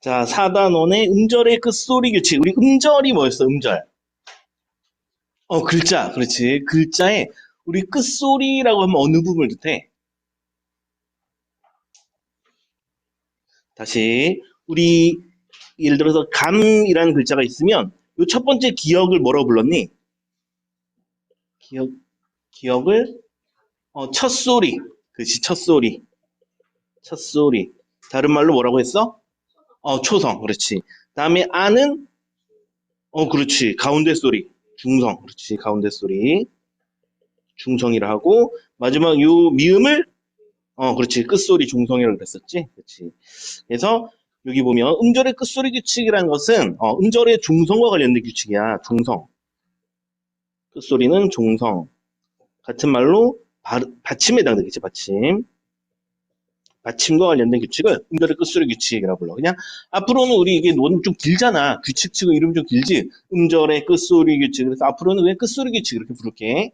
자, 4단원의 음절의 끝소리 규칙. 우리 음절이 뭐였어, 음절? 어, 글자. 그렇지. 글자에 우리 끝소리라고 하면 어느 부분을 뜻해? 다시, 우리, 예를 들어서 감이라는 글자가 있으면, 요첫 번째 기억을 뭐라고 불렀니? 기억, 기억을, 어, 첫 소리. 그렇지, 첫 소리. 첫 소리. 다른 말로 뭐라고 했어? 어, 초성. 그렇지. 다음에 아는, 어, 그렇지. 가운데 소리. 중성. 그렇지. 가운데 소리. 중성이라 하고, 마지막 요 미음을, 어, 그렇지. 끝소리 중성이라고 그랬었지. 그렇지. 그래서 여기 보면 음절의 끝소리 규칙이라는 것은, 어, 음절의 중성과 관련된 규칙이야. 중성. 끝소리는 중성. 같은 말로 바, 받침에 해당되겠지. 받침. 받침과 관련된 규칙을 음절의 끝소리 규칙이라고 불러. 그냥 앞으로는 우리 이게 논 좀 길잖아. 규칙 치고 이름 좀 길지. 음절의 끝소리 규칙. 그래서 앞으로는 그냥 끝소리 규칙 이렇게 부를게.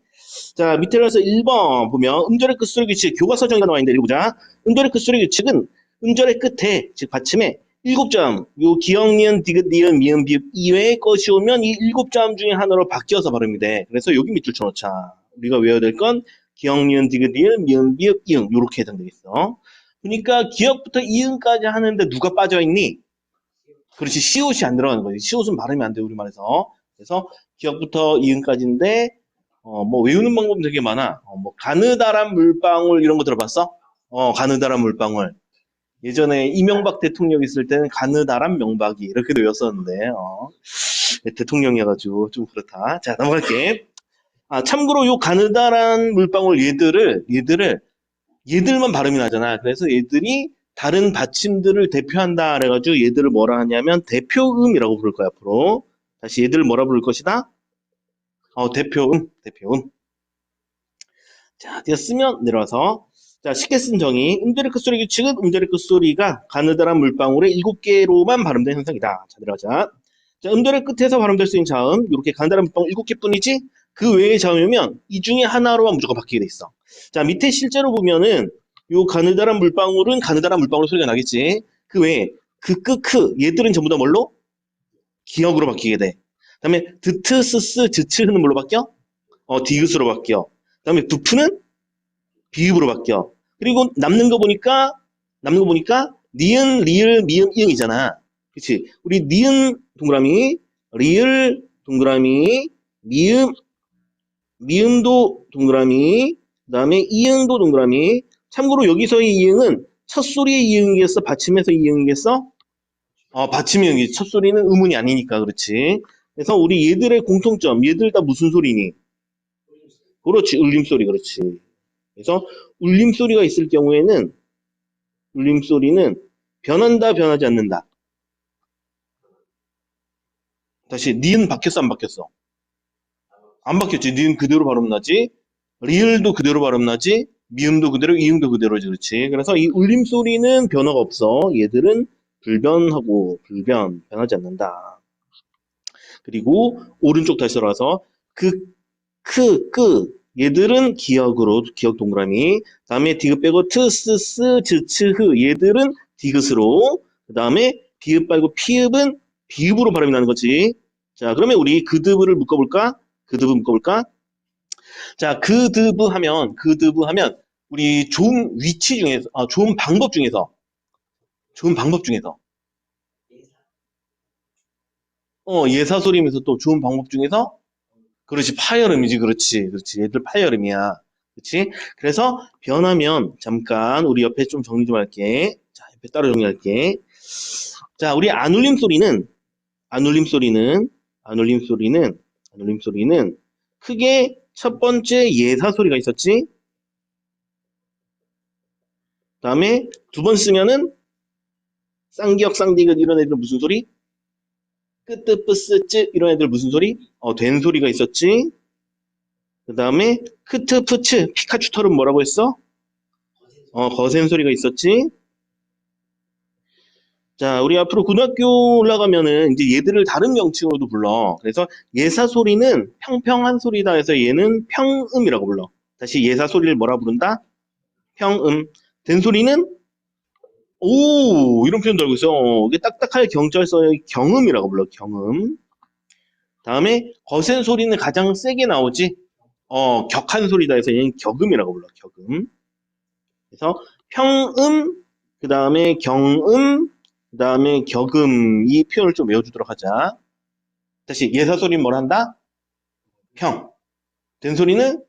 자, 밑에 가서 1번 보면 음절의 끝소리 규칙 교과서 정의가 나와 있는데 읽어보자. 음절의 끝소리 규칙은 음절의 끝에 즉 받침에 일곱 점, 요 기억, 니은, 디귿, 니은, 미음, 비읍 이외의 것이 오면 이 일곱 점 중에 하나로 바뀌어서 발음이 돼. 그래서 여기 밑줄 쳐놓자. 우리가 외워야 될 건 기억, 니은, 디귿, 니은, 미음, 비읍, 이응 요렇게 해당되겠어. 그러니까 기억부터 이응까지 하는데 누가 빠져있니? 그렇지 시옷이 안 들어가는 거지. 시옷은 발음이 안 돼 우리말에서. 그래서 기억부터 이응까지인데 어, 뭐 외우는 방법 되게 많아. 어, 뭐 가느다란 물방울 이런 거 들어봤어? 어, 가느다란 물방울. 예전에 이명박 대통령 있을 때는 가느다란 명박이 이렇게도 외웠었는데 어, 대통령이어가지고 좀 그렇다. 자 넘어갈게. 아 참고로 요 가느다란 물방울 얘들을 얘들을 얘들만 발음이 나잖아. 그래서 얘들이 다른 받침들을 대표한다. 그래가지고 얘들을 뭐라 하냐면 대표음이라고 부를 거야, 앞으로. 다시 얘들을 뭐라 부를 것이다? 어, 대표음, 대표음. 자, 되었으면 내려와서. 자, 쉽게 쓴 정의. 음절의 끝소리 규칙은 음절의 끝소리가 가느다란 물방울의 일곱 개로만 발음된 현상이다. 자, 내려가자. 자, 음절의 끝에서 발음될 수 있는 자음, 이렇게 가느다란 물방울 일곱 개 뿐이지? 그 외의 자음이면 이 중에 하나로만 무조건 바뀌게 돼 있어. 자, 밑에 실제로 보면은 요 가느다란 물방울은 가느다란 물방울 소리가 나겠지. 그 외에 그, 끄, 크 얘들은 전부 다 뭘로? 기억으로 바뀌게 돼. 그 다음에 드트, 스스, 즈츠는 뭘로 바뀌어? 어, 디귿으로 바뀌어. 그 다음에 두프는 비읍으로 바뀌어. 그리고 남는 거 보니까 남는 거 보니까 니은, 리을, 미음, 이응이잖아. 그렇지? 우리 니은 동그라미, 리을 동그라미, 미음, 미음도 동그라미, 그 다음에 이응도 동그라미. 참고로 여기서의 이응은 첫 소리의 이응이겠어? 받침에서 이응이겠어? 어, 받침이 응이 첫 소리는 의문이 아니니까 그렇지. 그래서 우리 얘들의 공통점, 얘들 다 무슨 소리니? 그렇지, 울림소리, 그렇지. 그래서 울림소리가 있을 경우에는 울림소리는 변한다, 변하지 않는다. 다시, 니은 바뀌었어, 안 바뀌었어? 안 바뀌었지. 니은 그대로 발음 나지. 리을도 그대로 발음 나지. 미음도 그대로, 이음도 그대로지. 그렇지. 그래서 이 울림 소리는 변화가 없어. 얘들은 불변하고 불변, 변하지 않는다. 그리고 오른쪽 다시 돌아와서 그, 크, 끄 얘들은 기억으로 기억 동그라미. 다음에 디귿 빼고 트, 스, 스, 즈, 츠, 흐 얘들은 디귿으로. 그 다음에 비읍 말고 피읍은 비읍으로 발음이 나는 거지. 자, 그러면 우리 그드브를 묶어볼까? 그드브 묶어볼까? 자, 그드브 하면, 그드브 하면, 우리 좋은 위치 중에서, 아, 좋은 방법 중에서, 좋은 방법 중에서, 어, 예사소리면서 또 좋은 방법 중에서, 그렇지, 파열음이지, 그렇지, 그렇지, 얘들 파열음이야. 그렇지? 그래서 변하면, 잠깐, 우리 옆에 좀 정리 좀 할게. 자, 옆에 따로 정리할게. 자, 우리 안 울림 소리는, 안 울림 소리는, 안 울림 소리는, 안 울림 소리는, 크게 첫 번째 예사 소리가 있었지. 다음에 두 번 쓰면은 쌍기역, 쌍디귿 이런 애들 무슨 소리? 끄뜨, 뿌스, 쯔 이런 애들 무슨 소리? 어, 된 소리가 있었지. 그 다음에 크트, 푸츠, 피카츄 털은 뭐라고 했어? 어, 거센 소리가 있었지. 자, 우리 앞으로 고등학교 올라가면은 이제 얘들을 다른 명칭으로도 불러. 그래서 예사 소리는 평평한 소리다 해서 얘는 평음이라고 불러. 다시 예사 소리를 뭐라 부른다? 평음. 된 소리는 오, 이런 표현도 알고 있어. 어, 이게 딱딱할 경절서의 경음이라고 불러, 경음. 다음에 거센 소리는 가장 세게 나오지. 어, 격한 소리다 해서 얘는 격음이라고 불러, 격음. 그래서 평음, 그 다음에 경음, 그 다음에 격음 이 표현을 좀 외워주도록 하자. 다시 예사 소리는 뭘 한다? 평. 된 소리는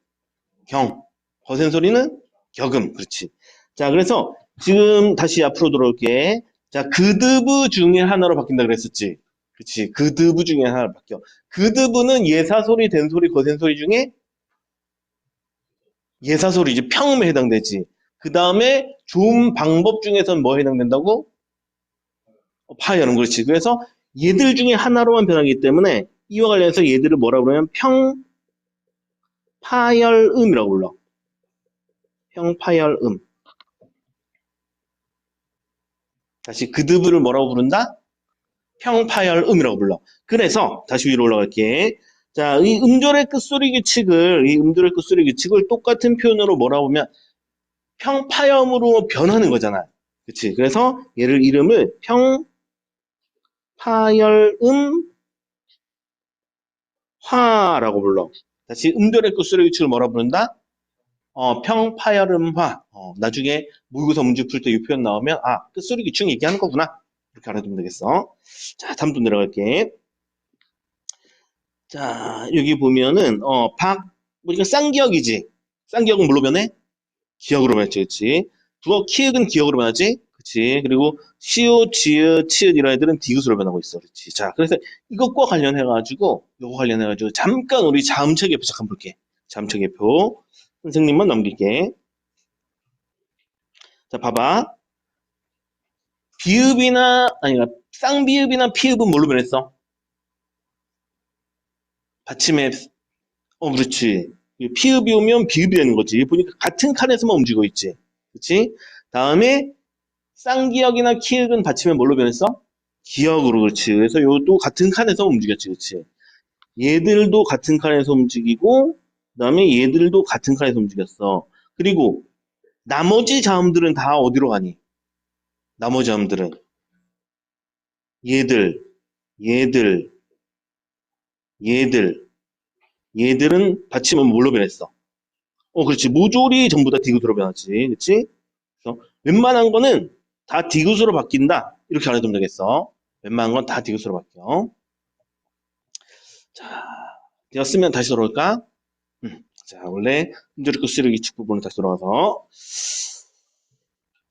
경. 거센 소리는 격음. 그렇지. 자, 그래서 지금 다시 앞으로 돌아올게. 자, 그드브 중에 하나로 바뀐다 그랬었지. 그렇지. 그드브 중에 하나로 바뀌어. 그드브는 예사 소리, 된 소리, 거센 소리 중에 예사 소리지. 평음에 해당되지. 그 다음에 좋은 방법 중에선 뭐 해당된다고? 어, 파열음. 그렇지. 그래서 얘들 중에 하나로만 변하기 때문에 이와 관련해서 얘들을 뭐라고 그러냐면 평, 파열음이라고 불러. 평파열음. 다시 그드브를 뭐라고 부른다? 평파열음이라고 불러. 그래서 다시 위로 올라갈게. 자, 이 음절의 끝소리 규칙을 이 음절의 끝소리 규칙을 똑같은 표현으로 뭐라고 하면 평파염으로 변하는 거잖아. 그치? 그래서 얘를 이름을 평 파열음 화라고 불러. 다시 음절의 끝소리 규칙을 뭐라 부른다? 어, 평파열음화. 어, 나중에 모의고사 문제 풀 때 이 표현 나오면 아, 끝소리 규칙 얘기하는 거구나. 이렇게 알아두면 되겠어. 자, 다음 또 내려갈게. 자, 여기 보면은 어, 박 우리가 쌍기역이지. 쌍기역은 뭘로 변해? 기역으로 변했지, 그치? 국어 키읔은 기역으로 변하지? 그치? 그리고 시옷, 지읒, 치읒 이런 애들은 디귿으로 변하고 있어, 그렇지? 자, 그래서 이것과 관련해 가지고, 요거 관련해 가지고, 잠깐 우리 자음체 개표 잠깐 볼게. 자음체 개표. 선생님만 넘길게. 자, 봐봐. 비읍이나, 아니, 쌍비읍이나 피읍은 뭘로 변했어? 받침에, 어, 그렇지. 피읍이 오면 비읍이 되는 거지. 보니까 같은 칸에서만 움직이고 있지. 그치? 다음에 쌍기역이나 키읔은 받침에 뭘로 변했어? 기역으로 그렇지. 그래서 요도 같은 칸에서 움직였지. 그치? 얘들도 같은 칸에서 움직이고 그 다음에 얘들도 같은 칸에서 움직였어. 그리고 나머지 자음들은 다 어디로 가니? 나머지 자음들은 얘들, 얘들, 얘들, 얘들은 받침은 뭘로 변했어? 어, 그렇지. 모조리 전부 다 디귿으로 변하지. 그렇지? 그래서 웬만한 거는 다 디귿으로 바뀐다. 이렇게 알아두면 되겠어. 웬만한 건 다 디귿으로 바뀌어. 자, 되었으면 다시 돌아올까? 음, 자, 원래 흔들리 끝쓰기 기축 부분을 다시 돌아가서.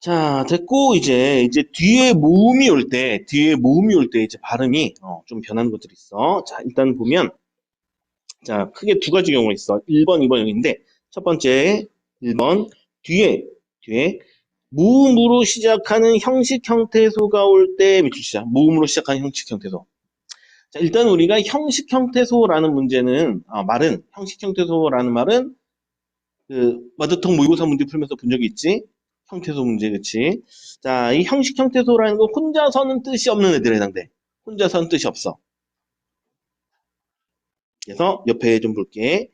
자, 됐고, 이제, 이제 뒤에 모음이 올 때, 뒤에 모음이 올 때 이제 발음이 어, 좀 변하는 것들이 있어. 자, 일단 보면, 자, 크게 두 가지 경우가 있어. 1번, 2번 여기인데, 첫 번째, 1번, 뒤에, 뒤에, 무음으로 시작하는 형식 형태소가 올 때 밑줄치자. 무음으로 시작하는 형식 형태소. 자, 일단 우리가 형식 형태소라는 문제는, 아, 말은, 형식 형태소라는 말은, 그, 마드통 모의고사 문제 풀면서 본 적이 있지? 형태소 문제, 그치? 자, 이 형식 형태소라는 거 혼자서는 뜻이 없는 애들에 해당돼. 혼자서는 뜻이 없어. 그래서 옆에 좀 볼게.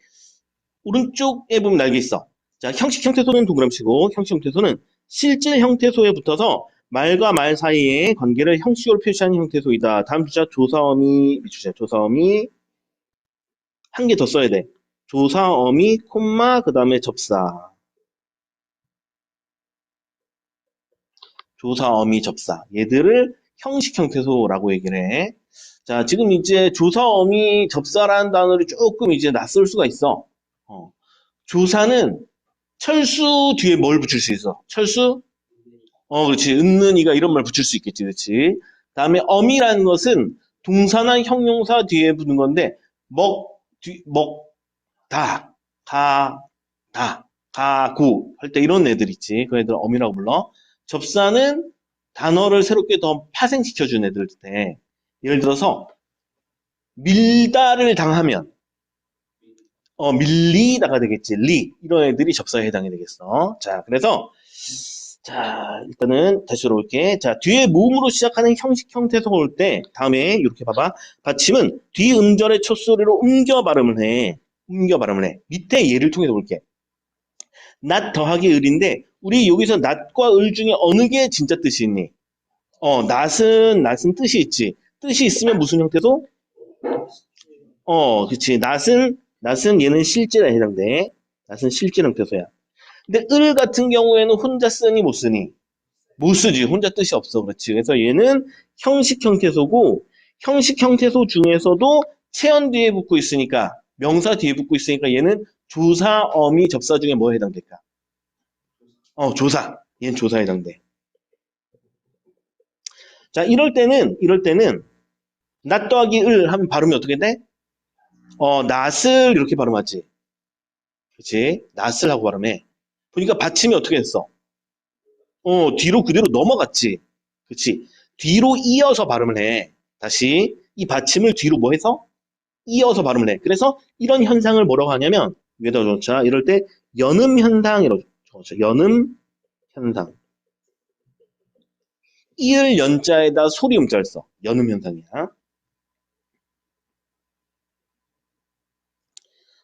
오른쪽에 보면 날개 있어. 자, 형식 형태소는 동그라미 치고, 형식 형태소는 실질 형태소에 붙어서 말과 말 사이의 관계를 형식으로 표시하는 형태소이다. 다음 주자 조사어미, 밑주자 조사어미 한 개 더 써야 돼. 조사어미, 콤마, 그 다음에 접사. 조사어미, 접사. 얘들을 형식 형태소라고 얘기를 해. 자, 지금 이제 조사어미, 접사라는 단어를 조금 이제 낯설 수가 있어. 어. 조사는 철수 뒤에 뭘 붙일 수 있어? 철수? 어, 그렇지. 은는이가 이런 말 붙일 수 있겠지. 그렇지. 다음에 어미라는 것은 동사나 형용사 뒤에 붙는 건데 먹, 뒤, 먹, 다, 가, 다, 가구 할 때 이런 애들 있지. 그 애들 어미라고 불러. 접사는 단어를 새롭게 더 파생시켜준 애들 때 예를 들어서 밀다를 당하면 어, 밀리다가 되겠지. 리. 이런 애들이 접사에 해당이 되겠어. 자, 그래서, 자, 일단은 다시 돌아올게. 자, 뒤에 모음으로 시작하는 형식 형태소가 올 때, 다음에 이렇게 봐봐. 받침은 뒤 음절의 첫 소리로 옮겨 발음을 해. 옮겨 발음을 해. 밑에 예를 통해서 볼게. 낮 더하기 을인데 우리 여기서 낮과 을 중에 어느 게 진짜 뜻이 있니? 어, 낮은 낮은 뜻이 있지. 뜻이 있으면 무슨 형태도? 어, 그치. 낮은 낮은 얘는 실제에 해당돼. 낮은 실제 형태소야. 근데 을 같은 경우에는 혼자 쓰니 못 쓰니? 못 쓰지. 혼자 뜻이 없어. 그렇지. 그래서 얘는 형식 형태소고 형식 형태소 중에서도 체언 뒤에 붙고 있으니까 명사 뒤에 붙고 있으니까 얘는 조사, 어미, 접사 중에 뭐에 해당될까? 어, 조사. 얘는 조사에 해당돼. 자, 이럴 때는, 이럴 때는, 낮 더하기 을 하면 발음이 어떻게 돼? 어, 낫을 이렇게 발음하지. 그치? 낫을 하고 발음해. 보니까 받침이 어떻게 됐어? 어, 뒤로 그대로 넘어갔지. 그치? 뒤로 이어서 발음을 해. 다시, 이 받침을 뒤로 뭐 해서? 이어서 발음을 해. 그래서 이런 현상을 뭐라고 하냐면, 위에다 적자 이럴 때 연음 현상이라고 적었죠. 연음 현상. 이을 연자에다 소리 음자를 써. 연음 현상이야.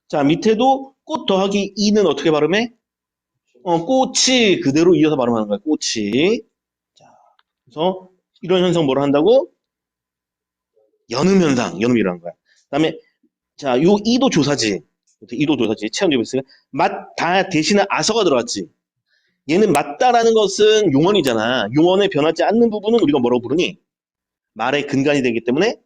자, 밑에도 꽃 더하기 이는 어떻게 발음해? 어, 꽃이 그대로 이어서 발음하는 거야. 꽃이. 자, 그래서 이런 현상 뭐라 한다고? 연음 현상, 연음이라는 거야. 그다음에 자, 요 이도 조사지. 이도 조사지. 체험되고 있으니까 맞다 대신에 아서가 들어갔지. 얘는 맞다라는 것은 용언이잖아. 용언에 변하지 않는 부분은 우리가 뭐라고 부르니? 말의 근간이 되기 때문에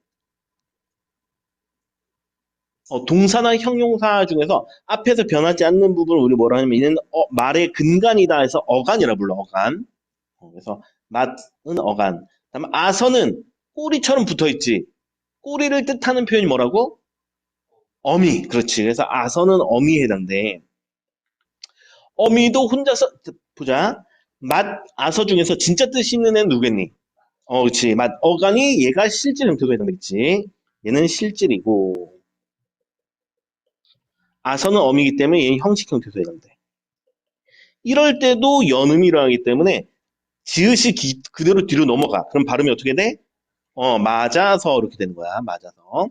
어, 동사나 형용사 중에서 앞에서 변하지 않는 부분을 우리 뭐라 하냐면 얘는 어, 말의 근간이다 해서 어간이라 불러 어간. 어, 그래서 맛은 어간. 다음에 아서는 꼬리처럼 붙어 있지. 꼬리를 뜻하는 표현이 뭐라고? 어미. 그렇지. 그래서 아서는 어미에 해당돼. 어미도 혼자서 보자. 맛 아서 중에서 진짜 뜻이 있는 애는 누구겠니? 어, 그렇지. 맛 어간이 얘가 실질 형태로 해당되겠지. 얘는 실질이고. 아서는 어미이기 때문에 얘는 형식 형태로 해당돼. 이럴 때도 연음이라 하기 때문에 지읒이 기- 그대로 뒤로 넘어가. 그럼 발음이 어떻게 돼? 어, 맞아서 이렇게 되는 거야. 맞아서.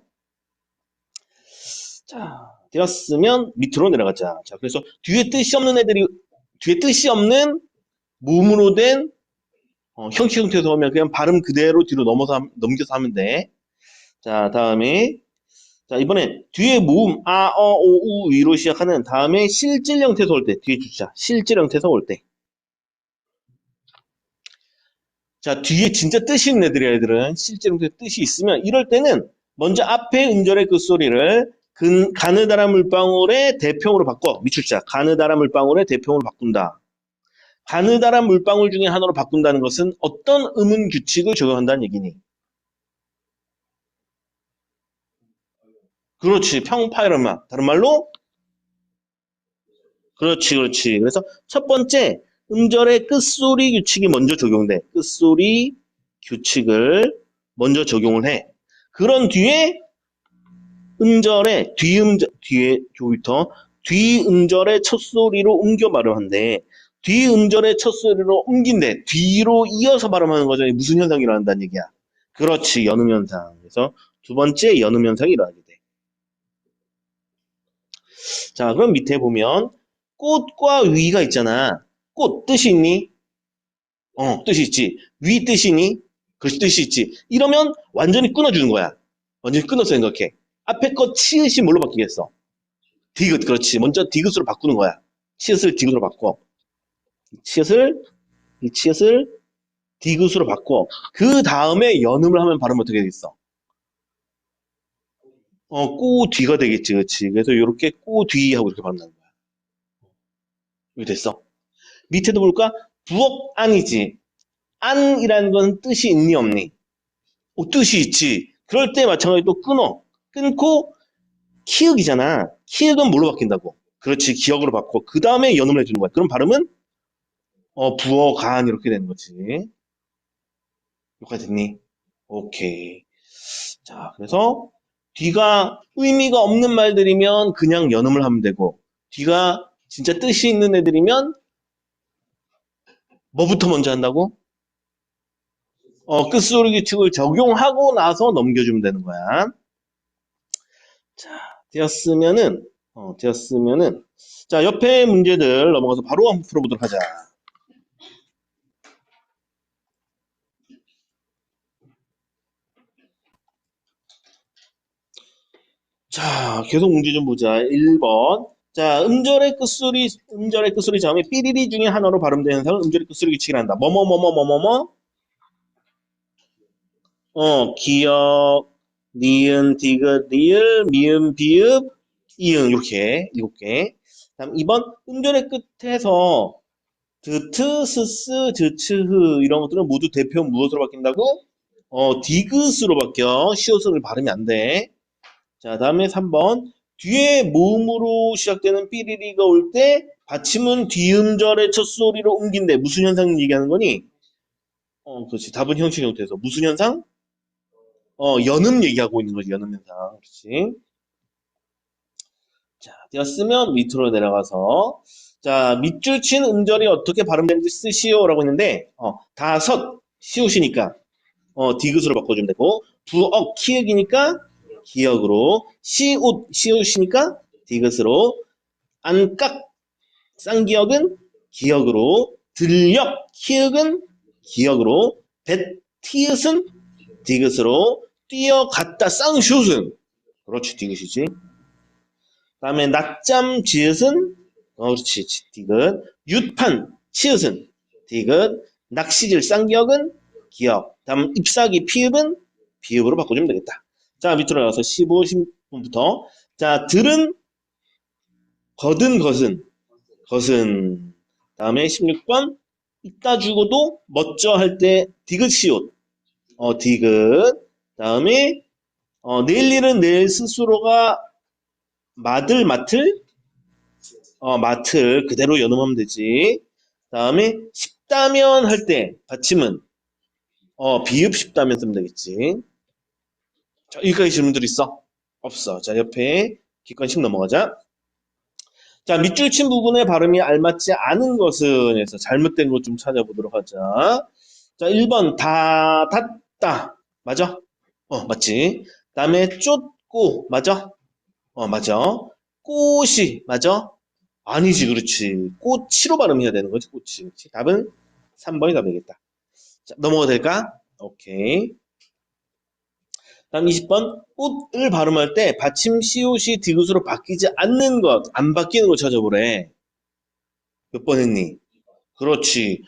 자, 되었으면 밑으로 내려가자. 자, 그래서 뒤에 뜻이 없는 애들이 뒤에 뜻이 없는 몸으로 된 어, 형식 형태에서 오면 그냥 발음 그대로 뒤로 넘어서 함- 넘겨서 하면 돼. 자, 다음에 자, 이번엔 뒤에 모음 아, 어, 오, 우, 위로 시작하는 다음에 실질 형태에서 올 때 뒤에 주자. 실질 형태에서 올 때. 자, 뒤에 진짜 뜻이 있는 애들이야, 애들은. 실제 형태 뜻이 있으면 이럴 때는 먼저 앞에 음절의 그 소리를 근, 가느다라 물방울의 대평으로 바꿔. 미출자. 가느다라 물방울의 대평으로 바꾼다. 가느다란 물방울 중에 하나로 바꾼다는 것은 어떤 음운 규칙을 적용한다는 얘기니? 그렇지. 평파열음악. 다른 말로? 그렇지, 그렇지. 그래서 첫 번째, 음절의 끝소리 규칙이 먼저 적용돼. 끝소리 규칙을 먼저 적용을 해. 그런 뒤에 음절의 뒤음절, 뒤에 조부터 뒤음절의 첫 소리로 옮겨 발음한대. 뒤음절의 첫 소리로 옮긴대. 뒤로 이어서 발음하는 거죠. 무슨 현상이 일어난다는 얘기야? 그렇지, 연음 현상. 그래서 두 번째 연음 현상이 일어나게 돼. 자, 그럼 밑에 보면 꽃과 위가 있잖아. 꽃 뜻이 있니? 어, 뜻이 있지. 위 뜻이 있니? 그 뜻이 있지. 이러면 완전히 끊어주는 거야. 완전히 끊어서 생각해. 앞에 거 치읓이 뭘로 바뀌겠어? 디귿, 그렇지. 먼저 디귿으로 바꾸는 거야. 치읓을 디귿으로 바꿔. 이 치읓을, 이 치읓을 디귿으로 바꿔. 그 다음에 연음을 하면 발음 어떻게 되겠어? 어, 꼬 뒤가 되겠지, 그렇지. 그래서 이렇게 꼬 뒤 하고 이렇게 발음하는 거야. 이게 됐어. 밑에도 볼까? 부엌 안이지. 안이라는 건 뜻이 있니 없니? 어, 뜻이 있지. 그럴 때 마찬가지로 또 끊어. 끊고 키읔이잖아. 키읔은 뭘로 바뀐다고? 그렇지. 기억으로 바꿔. 그 다음에 연음을 해주는 거야. 그럼 발음은 어, 부엌 안 이렇게 되는 거지. 여기까지 됐니? 오케이. 자, 그래서 뒤가 의미가 없는 말들이면 그냥 연음을 하면 되고 뒤가 진짜 뜻이 있는 애들이면 뭐부터 먼저 한다고? 어, 끝소리 규칙을 적용하고 나서 넘겨주면 되는 거야. 자, 되었으면은 어, 되었으면은, 자, 옆에 문제들 넘어가서 바로 한번 풀어보도록 하자. 자, 계속 문제 좀 보자. 1번. 자, 음절의 끝소리, 음절의 끝소리 자음이 삐리리 중에 하나로 발음되는 현상을 음절의 끝소리 규칙이란다. 뭐뭐뭐뭐뭐뭐뭐? 어, 기역, 니은, 디귿, 리을, 미음, 비읍, 이응, 이렇게, 일곱 개. 다음 2번, 음절의 끝에서 드트, 스스, 드츠 흐, 이런 것들은 모두 대표 무엇으로 바뀐다고? 어, 디귿으로 바뀌어. 시옷을 발음이 안 돼. 자, 다음에 3번. 뒤에 모음으로 시작되는 삐리리가 올 때 받침은 뒤음절의 첫 소리로 옮긴대. 무슨 현상 얘기하는 거니? 어, 그렇지. 답은 형식 형태에서. 무슨 현상? 어, 연음 얘기하고 있는 거지. 연음 현상. 그렇지. 자, 되었으면 밑으로 내려가서 자, 밑줄 친 음절이 어떻게 발음되는지 쓰시오 라고 했는데 어, 다섯 시옷이니까 어, 디귿으로 바꿔주면 되고 부억 키읔이니까 기역으로 시옷 시옷이니까 디귿으로 안깍. 쌍기역은 기역으로 들역 키읔은 기역으로 뱃 티읕은 디귿으로 뛰어갔다 쌍슛은. 그렇지 디귿이지. 다음에 낮잠 지읒은 어 그렇지 디귿. 윷판 치읒은 디귿. 낚시질 쌍기역은 기역 다음 잎사귀 피읍은 비읍으로 바꿔주면 되겠다 자, 밑으로 가서 15, 16분부터. 자, 들은, 거든, 것은, 것은. 다음에 16번. 이따 주고도 멋져 할 때 디귿 시옷. 어, 디귿. 다음에, 어, 내일 일은 내일 스스로가 맡을, 맡을, 어, 맡을. 그대로 연음하면 되지. 다음에, 싶다면 할 때, 받침은, 어, 비읍 싶다면 쓰면 되겠지. 자, 여기까지 질문들 있어? 없어. 자, 옆에 기권식 넘어가자. 자, 밑줄 친 부분의 발음이 알맞지 않은 것은 해서 잘못된 것 좀 찾아보도록 하자. 자, 1번 다, 닫다. 맞아? 어, 맞지? 다음에 쫓고. 맞아? 어, 맞아. 꽃이. 맞아? 아니지, 그렇지. 꽃이로 발음해야 되는 거지, 꽃이. 그렇지? 답은 3번이 답이겠다. 자, 넘어가도 될까? 오케이. 다음 20번 꽃을 발음할 때 받침 시옷이 디귿으로 바뀌지 않는 것, 안 바뀌는 거 찾아보래. 몇 번 했니? 그렇지.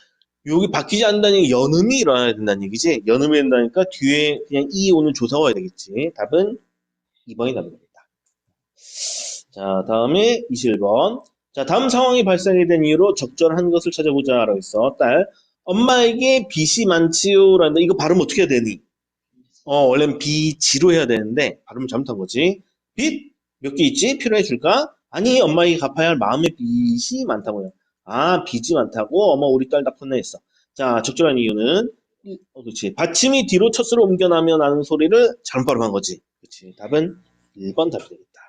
여기 바뀌지 않는다는 얘기 연음이 일어나야 된다는 얘기지. 연음이 된다니까 뒤에 그냥 이 오는 조사가 와야 되겠지. 답은 2번이 답입니다. 자, 다음에 21번. 자, 다음 상황이 발생이 된 이유로 적절한 것을 찾아보자 라고 있어. 딸, 엄마에게 빚이 많지요 라는데 이거 발음 어떻게 해야 되니? 어, 원래는 비지로 해야 되는데 발음 잘못한 거지. 빚 몇 개 있지? 필요해 줄까? 아니, 엄마에게 갚아야 할 마음의 빚이 많다고요. 아, 빚이 많다고? 어머, 우리 딸 다 혼내했어. 자, 적절한 이유는 어, 그렇지. 받침이 뒤로 첫으로 옮겨나면 나는 소리를 잘못 발음한 거지. 그렇지. 답은 1번 답이 되겠다.